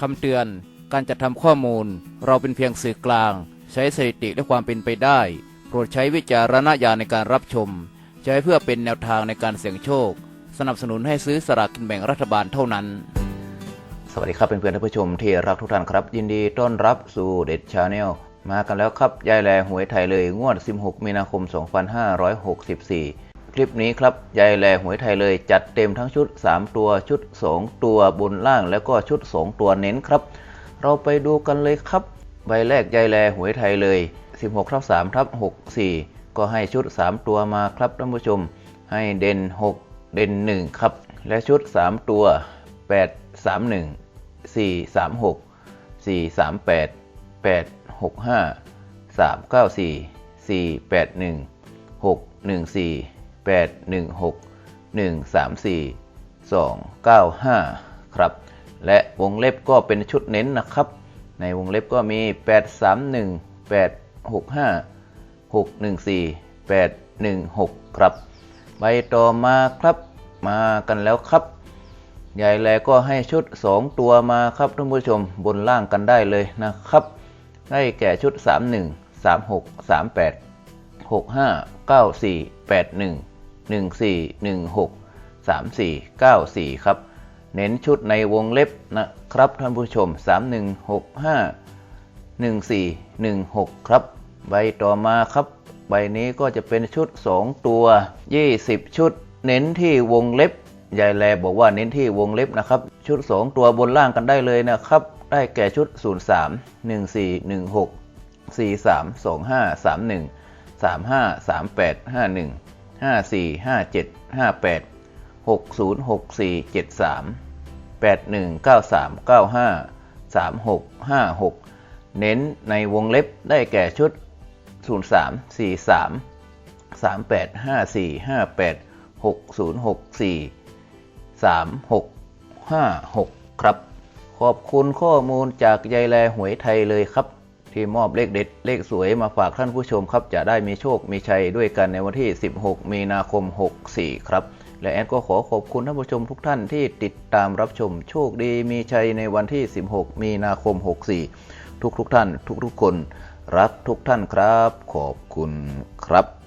คำเตือน การจัดทำข้อมูล เราเป็นเพียงสื่อกลาง ใช้สถิติและความเป็นไปได้ โปรดใช้วิจารณญาณในการรับชม ใช้เพื่อเป็นแนวทางในการเสี่ยงโชค สนับสนุนให้ซื้อสลากกินแบ่งรัฐบาลเท่านั้น สวัสดีครับเพื่อนๆท่านผู้ชมที่รักทุกท่านครับ ยินดีต้อนรับสู่เด็ดชาแนลมากันแล้วครับยายแลหวยไทยเลยงวด 16 มีนาคม 2564 คลิปนี้ครับยายแลหวยไทยเลยจัดเต็มทั้งชุด 3 ตัวชุด 2 ตัวบนล่างแล้วก็ชุด 2 ตัวเน้นครับ เราไปดูกันเลยครับ ใบแรกยายแลหวยไทยเลย 16ทับ3ทับ64 ก็ให้ชุด 3 ตัวมาครับท่านผู้ชม ให้เด่น 6 เด่น 1 ครับ และชุด 3 ตัว 8 3 1 4 3 6 4 3 8 8 6 5 3 9 4 4 8 1 6 1 4 8 1 6 1 3 4 2 9 5 ครับ และวงเล็บก็เป็นชุดเน้นนะครับ ในวงเล็บก็มี 8 3 1 8 6 5 6 1 4 8 1 6 ครับ ใบต่อมาครับมากันแล้วครับยายแลก็ให้ชุด 2 ตัวมาครับท่านผู้ชมบนล่างกันได้เลยนะครับ ได้แก่ชุด 31 36 38 65 94 81 14 16 34 94 ครับ เน้นชุดในวงเล็บนะครับท่านผู้ชม 3165 1416 ครับ ใบต่อมาครับ ใบนี้ก็จะเป็นชุด 2 ตัว 20 ชุด เน้นที่วงเล็บยายแลบอกว่าเน้นที่วงเล็บนะครับ ชุด 2 ตัวบนล่างกันได้เลยนะครับ ได้แก่ชุด 03 1416 43 25 31 35 38 51 54 57 58 60 64 73 81 93 95 36 56 เน้นในวงเล็บได้แก่ชุด 03 43 38 54 58 60 64 36 56 ครับ ขอบคุณข้อมูลจากยายแลหวยไทยเลยครับ ที่มอบเลขเด็ดเลขสวยมาฝากท่านผู้ชมครับ จะได้มีโชคมีชัยด้วยกันในวันที่ 16 มีนาคม 64 ครับ และแอดก็ขอขอบคุณท่านผู้ชมทุกท่านที่ติดตามรับชมโชคดีมีชัยในวันที่ 16 มีนาคม 64 ทุกทุกท่าน ทุกทุกคน รักทุกท่านครับ ขอบคุณครับ